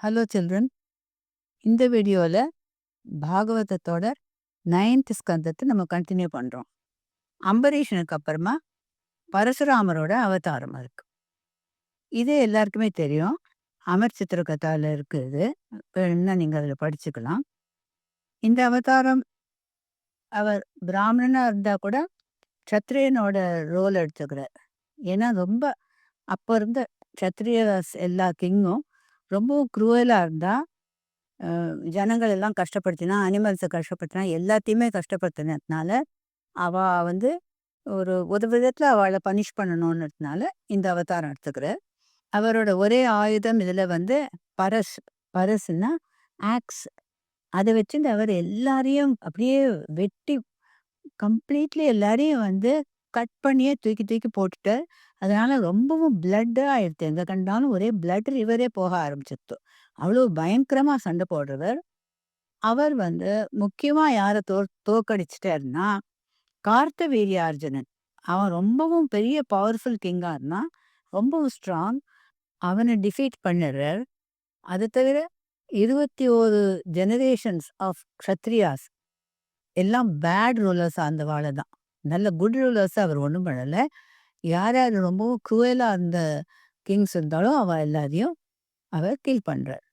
Hello children இந்த வீடியோவில் பாகவதத்தோட ninth ஸ்கந்தத்தை நம்ம கண்டினியூ பண்ணுறோம் அம்பரீஷனுக்கு அப்புறமா பரசுராமரோட அவதாரம் இருக்கு இது எல்லாருக்குமே தெரியும். அமர் சித்திர கதாவில் இருக்குது. வேணும்னா நீங்கள் அதில் படிச்சுக்கலாம். இந்த அவதாரம் அவர் பிராமணனாக இருந்தால் கூட சத்ரியனோட ரோல் எடுத்துக்கிறார். ஏன்னா ரொம்ப அப்போ இருந்த சத்திரிய எல்லா கிங்கும் ரொம்பவும் குரூவலாக இருந்தால் ஜனங்கள் எல்லாம் கஷ்டப்படுத்தினா அனிமல்ஸை கஷ்டப்படுத்தினா எல்லாத்தையுமே கஷ்டப்படுத்தினதுனால அவள் வந்து ஒரு ஒரு விதத்தில் அவளை பனிஷ் பண்ணணும்ன்றதுனால இந்த அவதாரம் எடுத்துக்கிறார் அவரோட ஒரே ஆயுதம் இதில் வந்து பரஸ் பரஸ்னா ஆக்ஸ். அதை வச்சு அவர் எல்லாரையும் அப்படியே வெட்டி கம்ப்ளீட்லி எல்லாரையும் வந்து கட் பண்ணியே தூக்கி தூக்கி போட்டுட்டு அதனால ரொம்பவும் பிளட்டா ஆயிடுத்து எங்கே கண்டாலும் ஒரே பிளட் ரிவரே போக ஆரம்பிச்சிருத்து அவ்வளோ பயங்கரமா சண்டை போடுறவர். அவர் வந்து முக்கியமா யாரை தோ தோக்கடிச்சிட்டாருன்னா கார்த்தவீரியார்ஜுனன். அவன் ரொம்பவும் பெரிய பவர்ஃபுல் கிங்கா இருந்தான். ரொம்பவும் ஸ்ட்ராங் அவனை டிஃபீட் பண்ணுறார். அது தவிர இருபத்தி ஒரு ஜெனரேஷன்ஸ் ஆஃப் க்ஷத்ரியாஸ் எல்லாம் பேட் ரூலர்ஸ் அந்த வாழை தான் நல்ல குட் ரூலர்ஸாக அவர் ஒன்றும் பண்ணலை. யார் யார் ரொம்பவும் குவேலாக இருந்த கிங்ஸ் இருந்தாலும் அவ எல்லாரையும் அவர் கீல் பண்ணுறார்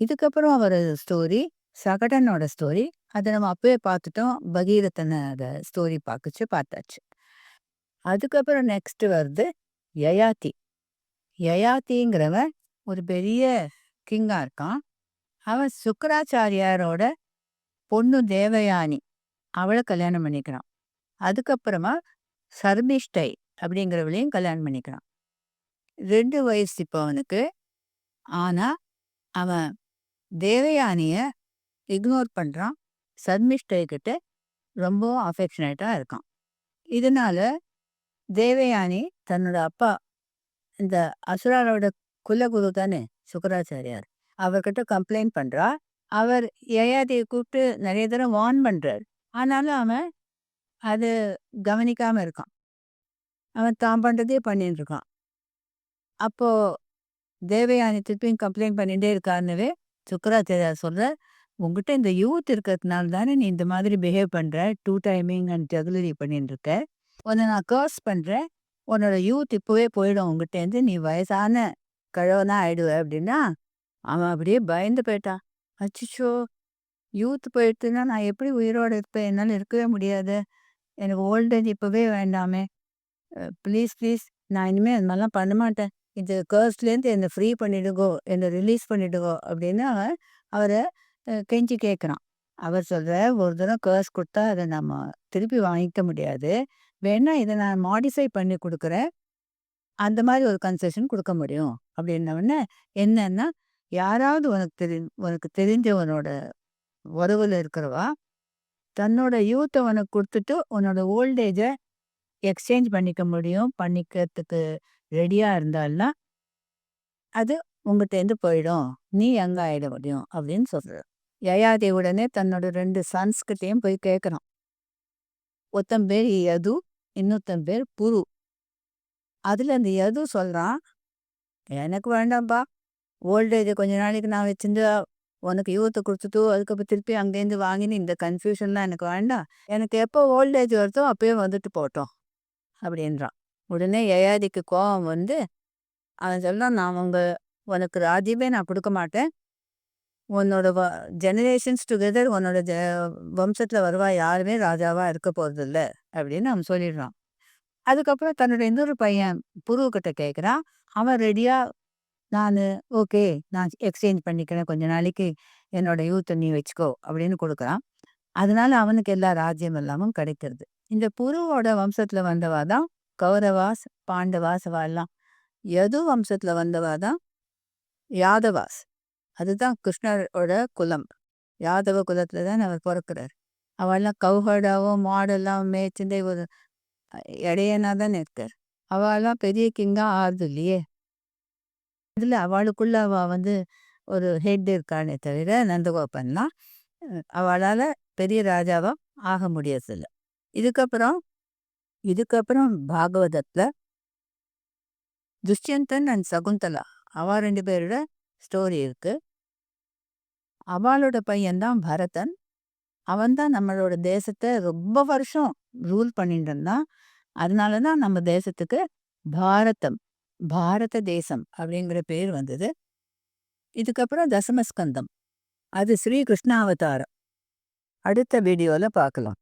இதுக்கப்புறம் அவர் ஸ்டோரி சகடனோட ஸ்டோரி அதை நம்ம அப்பவே பார்த்துட்டோம் பகீரதனோட ஸ்டோரி பார்க்குச்சு பார்த்தாச்சு அதுக்கப்புறம் நெக்ஸ்ட் வருது யயாதி யயாத்திங்கிறவன் ஒரு பெரிய கிங்கா இருக்கான். அவன் சுக்கராச்சாரியாரோட பொண்ணு தேவயானி. அவளை கல்யாணம் பண்ணிக்கிறான். அதுக்கப்புறமா சர்மிஷ்டை அப்படிங்கிறவளையும் கல்யாணம் பண்ணிக்கிறான். ரெண்டு வயசு இப்போ அவனுக்கு. ஆனா அவன் தேவயானிய இக்னோர் பண்றான். சர்மிஷ்டை கிட்ட ரொம்ப அஃபெக்ஷனேட்டா இருக்கான். இதனால தேவயானி தன்னோட அப்பா இந்த அசுராரோட குலகுரு தானே சுக்கராச்சாரியார் அவர்கிட்ட கம்ப்ளைண்ட் பண்றா. அவர் யயாதியை கூப்பிட்டு நிறைய தடவை வார்ன் பண்ணுறார் ஆனாலும் அவன் அது கவனிக்காம இருக்கான். அவன் தான் பண்ணுறதே பண்ணின்னு இருக்கான். அப்போ தேவயானி திருப்பியும் கம்ப்ளைண்ட் பண்ணிட்டே இருக்காருன்னவே சுக்கராச்சாரியார் சொல்ற உங்ககிட்ட இந்த யூத் இருக்கிறதுனால தானே நீ இந்த மாதிரி பிஹேவ் பண்ற? டூ டைமிங் அண்ட் ஜகுலரி பண்ணிட்டு இருக்க. உன்னை நான் கர்ஸ் பண்றேன். உன்னோட யூத் இப்போவே போயிடும். உங்ககிட்டேருந்து நீ வயசான கிழவனா ஆயிடுவ அப்படின்னா அவன் அப்படியே பயந்து போயிட்டான். அச்சிச்சோ! யூத் போயிடுச்சுன்னா நான் எப்படி உயிரோட இருப்பேன்? என்னால் இருக்கவே முடியாது. எனக்கு ஓல்டேஜ் இப்போவே வேண்டாமே. Please please. நான் இனிமேல் அது மாதிரிலாம் பண்ண மாட்டேன். இது கேர்ஸ்லேருந்து என்னை ஃப்ரீ பண்ணிவிடுங்கோ என்னை ரிலீஸ் பண்ணிவிடுங்கோ அப்படின்னு அவரை கெஞ்சி கேட்குறான். அவர் சொல்ற ஒரு தடவை கேர்ஸ் கொடுத்தா அதை நம்ம திருப்பி வாங்கிக்க முடியாது. வேணா இதை நான் மாடிஃபை பண்ணி கொடுக்குறேன். அந்த மாதிரி ஒரு கன்செஷன் கொடுக்க முடியும். அப்படின்னவுடனே என்னன்னா யாராவது உனக்கு தெரி உனக்கு தெரிஞ்சவனோட உறவுல இருக்கிறவா தன்னோட யூத்தை உனக்கு கொடுத்துட்டு உன்னோட ஓல்டேஜை எக்ஸ்சேஞ்ச் பண்ணிக்க முடியும். பண்ணிக்கிறதுக்கு ரெடியா இருந்தால்னா அது உங்கள்கிட்டேருந்து போயிடும். நீ எங்க ஆயிட முடியும் அப்படின்னு சொல்ற யயாதி உடனே தன்னோட ரெண்டு சன்ஸ்கிட்டையும் போய் கேட்குறான் ஒருத்தன் பேர் யது இன்னொருத்தன் பேர் புரு. அதுல அந்த யது சொல்றான் எனக்கு வேண்டாம்ப்பா ஓல்டேஜை கொஞ்ச நாளைக்கு நான் வச்சிருந்து உனக்கு யூத்தை கொடுத்துட்டு அதுக்கப்புறம் திருப்பி அங்கேருந்து வாங்கின்னு இந்த கன்ஃபியூஷன்லாம் எனக்கு வேண்டாம். எனக்கு எப்போ ஓல்டேஜ் வருதோ அப்பயே வந்துட்டு போட்டோம் அப்படின்றான். உடனே யயாதிக்கு கோபம் வந்து அவன் சொல்றான் நான் அவங்க உனக்கு ராஜ்யமே நான் கொடுக்க மாட்டேன். உன்னோட வ ஜெனரேஷன்ஸ் டுகெதர் உன்னோட ஜ வம்சத்தில் வருவா யாருமே ராஜாவாக இருக்க போகிறதில்ல அப்படின்னு அவன் சொல்லிடுறான். அதுக்கப்புறம் தன்னோட இன்னொரு பையன் புரு கேட்குறான் அவன் ரெடியாக நான் ஓகே நான் எக்ஸ்சேஞ்ச் பண்ணிக்கிறேன். கொஞ்ச நாளைக்கு என்னோட யூத்தை நீ வச்சுக்கோ அப்படின்னு கொடுக்குறான். அதனால அவனுக்கு எல்லா ராஜ்யம் எல்லாமும் கிடைக்கிறது. இந்த புருவோட வம்சத்துல வந்தவா தான் கௌரவாஸ் பாண்டவாஸ் எல்லாம். யது வம்சத்துல வந்தவா தான் யாதவாஸ். அதுதான் கிருஷ்ணரோட குலம். யாதவ குலத்துல தான் அவர் பிறக்கிறார். அவெல்லாம் கௌஹடாவும் மாடெல்லாம் மேய்ச்சிந்தே ஒரு இடையனா தானே இருக்கார் அவெல்லாம் பெரிய கிங்கா ஆறுது இல்லையே? இதுல அவளுக்குள்ள அவ வந்து ஒரு ஹெட் இருக்கானே தவிர நந்தகோபன்னா அவளால் அவளால பெரிய ராஜாவா ஆக முடியறதில்ல இதுக்கப்புறம் இதுக்கப்புறம் பாகவதத்தில் துஷ்யந்தன் அண்ட் சகுந்தலா அவ ரெண்டு பேரோட ஸ்டோரி இருக்கு அவளோட பையன்தான் பரதன். அவன்தான் நம்மளோட தேசத்த ரொம்ப வருஷம் ரூல் பண்ணிட்டு இருந்தான். அதனால தான் நம்ம தேசத்துக்கு பாரதம், பாரத தேசம் அப்படிங்கிற பேர் வந்தது. இதுக்கப்புறம் தசமஸ்கந்தம். அது ஸ்ரீ கிருஷ்ணாவதாரம். அடுத்த வீடியோல பார்க்கலாம்.